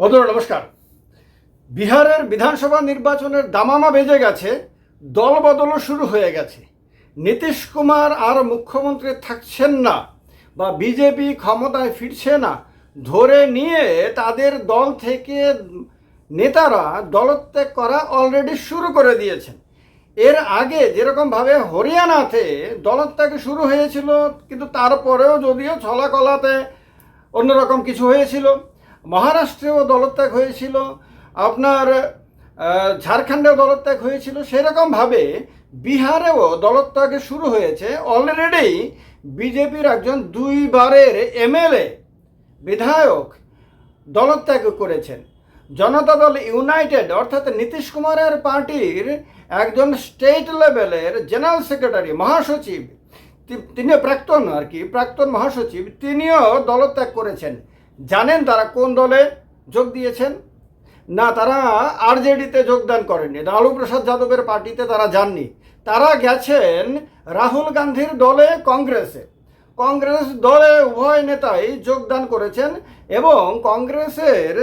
বন্ধুরা নমস্কার। বিহারের বিধানসভা নির্বাচনের দামামা বেজে গেছে, দল বদলও শুরু হয়ে গেছে। নীতিশ কুমার আর মুখ্যমন্ত্রী থাকছেন না বা বিজেপি ক্ষমতায় ফিরছে না, ধরে নিয়ে তাদের দল থেকে নেতারা দলত্যাগ করা অলরেডি শুরু করে দিয়েছেন। এর আগে যেরকমভাবে হরিয়ানাতে দলত্যাগ শুরু হয়েছিল, কিন্তু তারপরেও যদিও ছলাকলাতে অন্যরকম কিছু হয়েছিল মহারাষ্ট্রেও দলত্যাগ হয়েছিল, আপনার ঝাড়খণ্ডেও দলত্যাগ হয়েছিল, সেরকমভাবে বিহারেও দলত্যাগ শুরু হয়েছে। অলরেডি বিজেপির একজন দুইবারের এমএলএ, বিধায়ক, দলত্যাগ করেছেন। জনতা দল ইউনাইটেড অর্থাৎ নীতিশ কুমারের পার্টির একজন স্টেট লেভেলের জেনারেল সেক্রেটারি মহাসচিব তিনি প্রাক্তন আর কি, প্রাক্তন মহাসচিব, তিনিও দলত্যাগ করেছেন। জানেন তারা কোন দলে যোগ দিয়েছেন? না, তারা আরজেডিতে যোগদান করেননি। লালু প্রসাদ যাদবের পার্টিতে তারা যাননি। তারা গেছেন রাহুল গান্ধীর দলে কংগ্রেসে। কংগ্রেস দলে উভয় নেতাই যোগদান করেছেন এবং কংগ্রেসের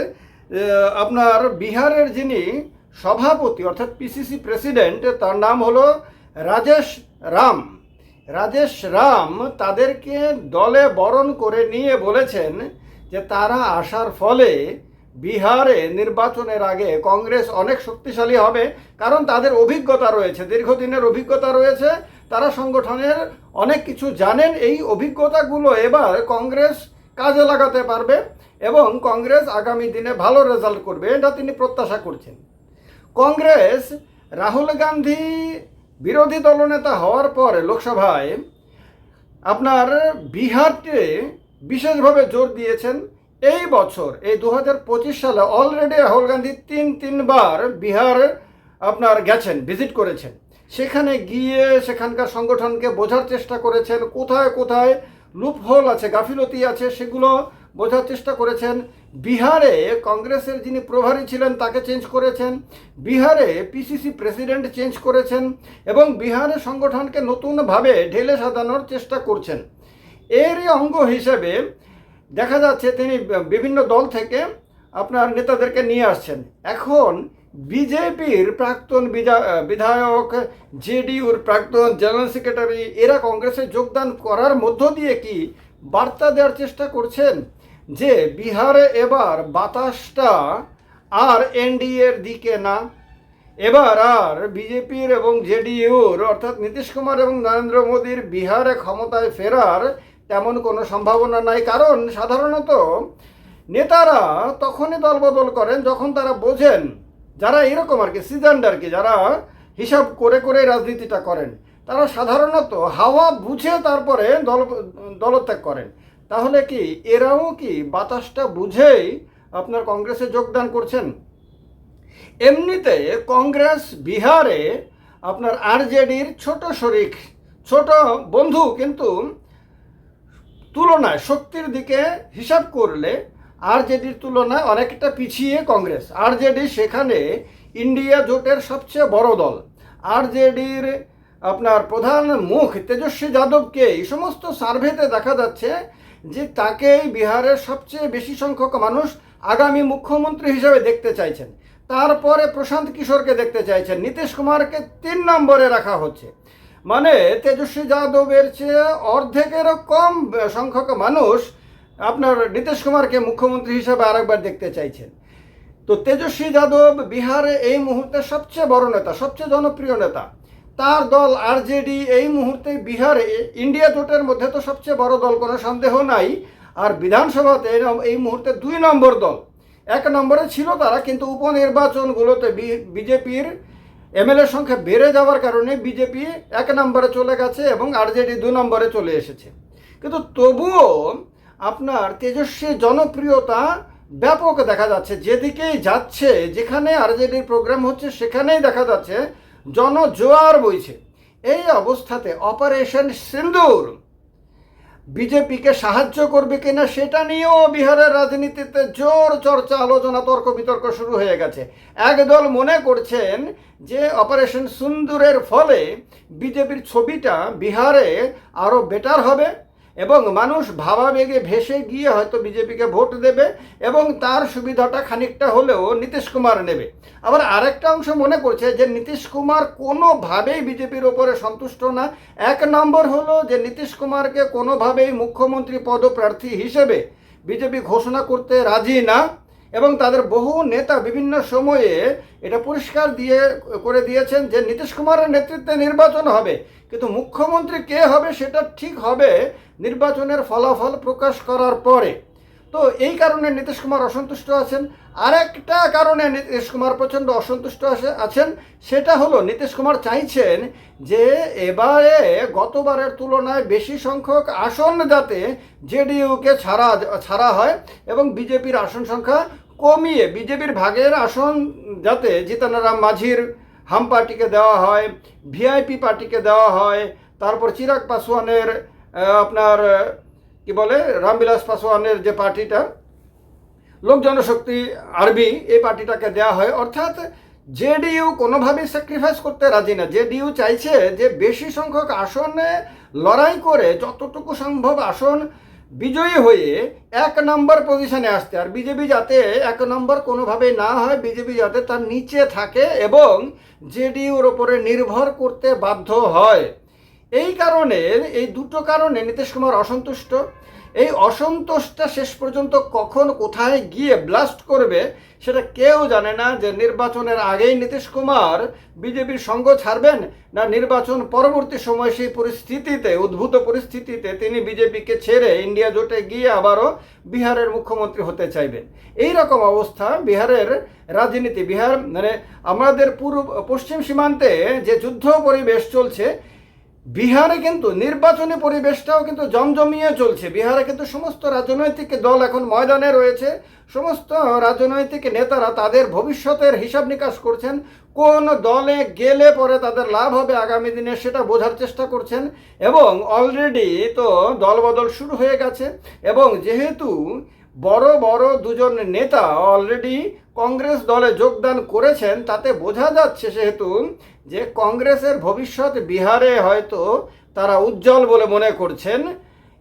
আপনার বিহারের যিনি সভাপতি, অর্থাৎ পিসিসি প্রেসিডেন্ট, তার নাম হলো রাজেশ রাম। রাজেশ রাম তাদেরকে দলে বরণ করে নিয়ে বলেছেন যে তারা আসার ফলে বিহারে নির্বাচনের আগে কংগ্রেস অনেক শক্তিশালী হবে, কারণ তাদের অভিজ্ঞতা রয়েছে, দীর্ঘদিনের অভিজ্ঞতা রয়েছে, তারা সংগঠনের অনেক কিছু জানেন, এই অভিজ্ঞতাগুলো এবার কংগ্রেস কাজে লাগাতে পারবে এবং কংগ্রেস আগামী দিনে ভালো রেজাল্ট করবে, এটা তিনি প্রত্যাশা করছেন। কংগ্রেস রাহুল গান্ধী বিরোধী দলনেতা হওয়ার পর লোকসভায় আপনার বিহারকে বিশেষভাবে জোর দিয়েছেন এই বছর, এই দু হাজার পঁচিশ সালে অলরেডি রাহুল গান্ধী তিন, তিনবার বিহার আপনার গেছেন ভিজিট করেছেন। সেখানে গিয়ে সেখানকার সংগঠনকে বোঝার চেষ্টা করেছেন, কোথায় কোথায় লুপহোল আছে, গাফিলতি আছে, সেগুলো বোঝার চেষ্টা করেছেন। বিহারে কংগ্রেসের যিনি প্রভারী ছিলেন, তাকে চেঞ্জ করেছেন। বিহারে পিসিসি প্রেসিডেন্ট চেঞ্জ করেছেন এবং বিহারে সংগঠনকে নতুনভাবে ঢেলে সাজানোর চেষ্টা করছেন। এরই অঙ্গ হিসেবে দেখা যাচ্ছে তিনি বিভিন্ন দল থেকে আপনার নেতাদেরকে নিয়ে আসছেন। এখন বিজেপির প্রাক্তন বিধায়ক জেডিইউর প্রাক্তন জেনারেল সেক্রেটারি, এরা কংগ্রেসে যোগদান করার মধ্য দিয়ে কি বার্তা দেওয়ার চেষ্টা করছেন? যে বিহারে এবার বাতাসটা আর এনডিএর দিকে না। এবার আর বিজেপির এবং জেডিইউর, অর্থাৎ নীতিশ কুমার এবং নরেন্দ্র মোদীর বিহারে ক্ষমতায় ফেরার তেমন কোনো সম্ভাবনা নাই। কারণ সাধারণত নেতারা তখনই দলবদল করেন যখন তারা বোঝেন যারা এরকম আর কি সিজন্ড আর কি, যারা হিসাব করে করে রাজনীতিটা করেন। তারা সাধারণত হাওয়া বুঝে তারপরে দল, দলত্যাগ করেন। তাহলে কি এরাও কি বাতাসটা বুঝেই আপনার কংগ্রেসে যোগদান করছেন? এমনিতে কংগ্রেস বিহারে আপনার আরজেডির ছোট শরিক, ছোট বন্ধু কিন্তু তুলনায় শক্তির দিকে হিসাব করলে আরজেডির তুলনায় অনেকটা পিছিয়ে কংগ্রেস। আরজেডি সেখানে ইন্ডিয়া জোটের সবচেয়ে বড় দল। আরজেডির আপনার প্রধান মুখ তেজস্বী যাদবকে এই সমস্ত সার্ভেতে দেখা যাচ্ছে যে তাকেই বিহারের সবচেয়ে বেশি সংখ্যক মানুষ আগামী মুখ্যমন্ত্রী হিসেবে দেখতে চাইছেন। তারপরে প্রশান্ত কিশোরকে দেখতে চাইছেন। নীতিশ কুমারকে তিন নম্বরে রাখা হচ্ছে। মানে তেজস্বী যাদবের চেয়ে অর্ধেকেরও কম সংখ্যক মানুষ আপনার নীতিশ কুমারকে মুখ্যমন্ত্রী হিসেবে আরেকবার দেখতে চাইছেন। তো তেজস্বী যাদব বিহারে এই মুহূর্তে সবচেয়ে বড় নেতা, সবচেয়ে জনপ্রিয় নেতা। তার দল আরজেডি এই মুহূর্তে বিহারে, ইন্ডিয়া জোটের মধ্যে তো সবচেয়ে বড় দল, কোনো সন্দেহ নাই। আর বিধানসভাতে এই মুহূর্তে দুই নম্বর দল। এক নম্বরে ছিল তারা, কিন্তু উপনির্বাচনগুলোতে বিজেপির এমএলএ সংখ্যা বেড়ে যাওয়ার কারণে বিজেপি এক নম্বরে চলে গেছে এবং আরজেডি দু নম্বরে চলে এসেছে। কিন্তু তবুও আপনার তেজস্বী জনপ্রিয়তা ব্যাপক দেখা যাচ্ছে। যেদিকেই যাচ্ছে, যেখানে আরজেডির প্রোগ্রাম হচ্ছে, সেখানেই দেখা যাচ্ছে জনজোয়ার বইছে। এই অবস্থাতে অপারেশন সিন্দুর বিজেপিকে সাহায্য করবে কিনা সেটা নিয়েও বিহারের রাজনীতিতে জোর চর্চা, আলোচনা, তর্ক বিতর্ক শুরু হয়ে গেছে। একদল মনে করছেন যে অপারেশন সুন্দরের ফলে বিজেপির ছবিটা বিহারে আরও বেটার হবে। এবং মানুষ ভাবাবেগে ভেসে গিয়ে হয়তো বিজেপিকে ভোট দেবে এবং তার সুবিধাটা খানিকটা হলেও নীতিশ কুমার নেবে। আবার আরেকটা অংশ মনে করছে যে নীতিশ কুমার কোনোভাবেই বিজেপির ওপরে সন্তুষ্ট না। এক নম্বর হলো যে নীতিশ কুমারকে কোনোভাবেই মুখ্যমন্ত্রী পদপ্রার্থী হিসেবে বিজেপি ঘোষণা করতে রাজি না। এবং তাদের বহু নেতা বিভিন্ন সময়ে এটা পরিষ্কার দিয়ে করে দিয়েছেন যে নীতিশ কুমারের নেতৃত্বে নির্বাচন হবে। কিন্তু মুখ্যমন্ত্রী কে হবে সেটা ঠিক হবে নির্বাচনের ফলাফল প্রকাশ করার পরে। তো এই কারণে নীতিশ কুমার অসন্তুষ্ট আছেন। আরেকটা কারণে নীতিশ কুমার প্রচণ্ড অসন্তুষ্ট আছে- আছেন, সেটা হলো নীতিশ কুমার চাইছেন যে এবারে গতবারের তুলনায় বেশি সংখ্যক আসন যাতে জেডিইউকে ছাড়া ছাড়া হয় এবং বিজেপির আসন সংখ্যা কমিয়ে বিজেপির ভাগের আসন যাতে জিতানারাম মাঝির হাম পার্টিকে দেওয়া হয়, ভিআইপি পার্টিকে দেওয়া হয়, তারপর চিরাগ পাসওয়ানের আপনার কি বলে, রামবিলাস পাসওয়ানের যে পার্টিটা, লোক জনশক্তি আরবি, এই পার্টিটাকে দেওয়া হয়। অর্থাৎ জেডিইউ কোনোভাবেই স্যাক্রিফাইস করতে রাজি না। জেডিইউ চাইছে যে বেশি সংখ্যক আসনে লড়াই করে যতটুকু সম্ভব আসন বিজয়ী হয়ে এক নম্বর পজিশনে আসতে। আর বিজেপি যাতে এক নম্বর কোনোভাবেই না হয়, বিজেপি যাতে তার নিচে থাকে এবং জেডিইউর ওপরে নির্ভর করতে বাধ্য হয়। এই কারণে, এই দুটো কারণে নীতিশ কুমার অসন্তুষ্ট। এই অসন্তোষটা শেষ পর্যন্ত কখন, কোথায় গিয়ে ব্লাস্ট করবে, সেটা কেউ জানে না যে নির্বাচনের আগেই নীতিশ কুমার বিজেপির সঙ্গ ছাড়বেন না নির্বাচন পরবর্তী সময় সেই পরিস্থিতিতে, উদ্ভূত পরিস্থিতিতে তিনি বিজেপিকে ছেড়ে ইন্ডিয়া জোটে গিয়ে আবারও বিহারের মুখ্যমন্ত্রী হতে চাইবেন। এই রকম অবস্থা বিহারের রাজনীতি। বিহার মানে আমাদের পূর্ব, পশ্চিম সীমান্তে যে যুদ্ধ পরিবেশ চলছে বিহারে কিন্তু নির্বাচনী পরিবেশটাও কিন্তু জমজমিয়ে চলছে। বিহারে কিন্তু সমস্ত রাজনৈতিক দল এখন ময়দানে রয়েছে। সমস্ত রাজনৈতিক নেতারা তাদের ভবিষ্যতের হিসাব নিকাশ করছেন। কোন দলে গেলে পরে তাদের লাভ হবে আগামী দিনে সেটা বোঝার চেষ্টা করছেন। এবং অলরেডি তো দলবদল শুরু হয়ে গেছে। এবং যেহেতু বড় বড় দুজন নেতা অলরেডি কংগ্রেস দলে যোগদান করেছেন, তাতে বোঝা যাচ্ছে সেহেতু যে কংগ্রেসের ভবিষ্যৎ বিহারে হয়তো তারা উজ্জ্বল বলে মনে করছেন।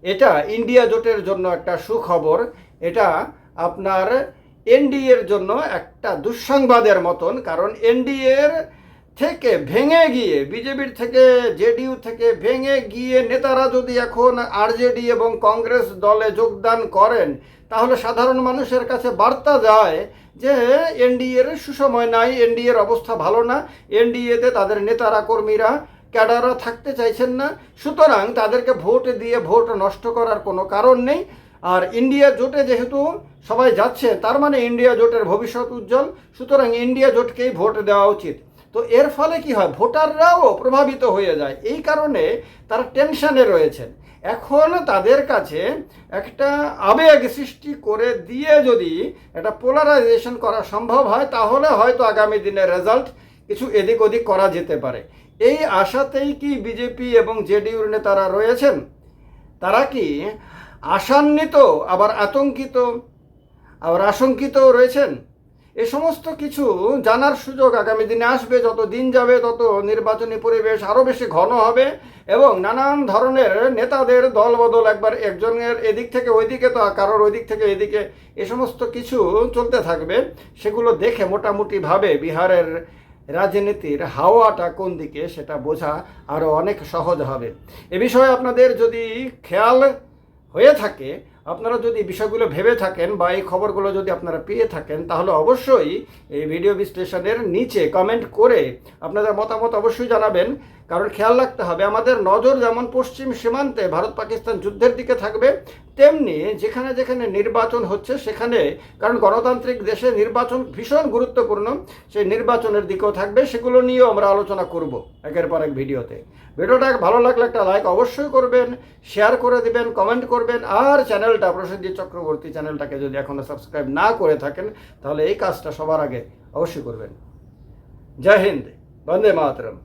এটা ইন্ডিয়া জোটের জন্য একটা সুখবর। এটা আপনার এনডিএর জন্য একটা দুঃসংবাদের মতন, কারণ এনডিএর থেকে ভেঙে গিয়ে, বিজেপির থেকে, জেডিইউ থেকে ভেঙে গিয়ে নেতারা যদি এখন আরজেডি এবং কংগ্রেস দলে যোগদান করেন তাহলে সাধারণ মানুষের কাছে বার্তা যায় যে এনডিএর সুসময় নাই, এনডিএর অবস্থা ভালো না, এনডিএতে তাদের নেতারা, কর্মীরা, ক্যাডাররা থাকতে চাইছেন না, সুতরাং তাদেরকে ভোট দিয়ে ভোট নষ্ট করার কোনো কারণ নেই। আর ইন্ডিয়া জোটে যেহেতু সবাই যাচ্ছে, তার মানে ইন্ডিয়া জোটের ভবিষ্যৎ উজ্জ্বল, সুতরাং ইন্ডিয়া জোটকেই ভোট দেওয়া উচিত। তো এর ফলে কি হয়? ভোটাররাও প্রভাবিত হয়ে যায়। এই কারণে তারা টেনশনে রয়েছেন। এখন তাদের কাছে একটা আবেগ সৃষ্টি করে দিয়ে যদি একটা পোলারাইজেশন করা সম্ভব হয়, তাহলে হয়তো আগামী দিনের রেজাল্ট কিছু এদিক ওদিক করা যেতে পারে। এই আশাতেই কি বিজেপি এবং জেডিইউর নেতারা রয়েছেন? তারা কি আশান্বিত, আবার আতঙ্কিত, আবার আশঙ্কিতও রয়েছেন? এ সমস্ত কিছু জানার সুযোগ আগামী দিনে আসবে। যত দিন যাবে, তত নির্বাচনী পরিবেশ আরও বেশি ঘন হবে এবং নানান ধরনের নেতাদের দলবদল একবার একজনের এদিক থেকে ওইদিকে তো কারোর ওইদিক থেকে এদিকে এ সমস্ত কিছু চলতে থাকবে। সেগুলো দেখে মোটামুটিভাবে বিহারের রাজনীতির হাওয়াটা কোন দিকে সেটা বোঝা আরও অনেক সহজ হবে। এ বিষয়ে আপনাদের যদি খেয়াল হয়ে থাকে আপনারা যদি বিষয়গুলো ভেবে থাকেন বা এই খবরগুলো যদি আপনারা পেয়ে থাকেন, তাহলে অবশ্যই এই ভিডিও বিশ্লেষণের নিচে কমেন্ট করে আপনাদের মতামত অবশ্যই জানাবেন। কারণ খেয়াল রাখতে হবে, আমাদের নজর যেমন পশ্চিম সীমান্তে ভারত পাকিস্তান যুদ্ধের দিকে থাকবে, তেমনি যেখানে যেখানে নির্বাচন হচ্ছে সেখানে, কারণ গণতান্ত্রিক দেশে নির্বাচন ভীষণ গুরুত্বপূর্ণ, সেই নির্বাচনের দিকেও থাকবে, সেগুলো নিয়েও আমরা আলোচনা করব একের পর এক ভিডিওতে। ভিডিওটা ভালো লাগলে একটা লাইক অবশ্যই করবেন, শেয়ার করে দিবেন, কমেন্ট করবেন, আর চ্যানেলটা প্রসেনজিৎ চক্রবর্তী চ্যানেলটাকে যদি এখনও সাবস্ক্রাইব না করে থাকেন, তাহলে এই কাজটা সবার আগে অবশ্যই করবেন। জয় হিন্দ, বন্দে মাতরম।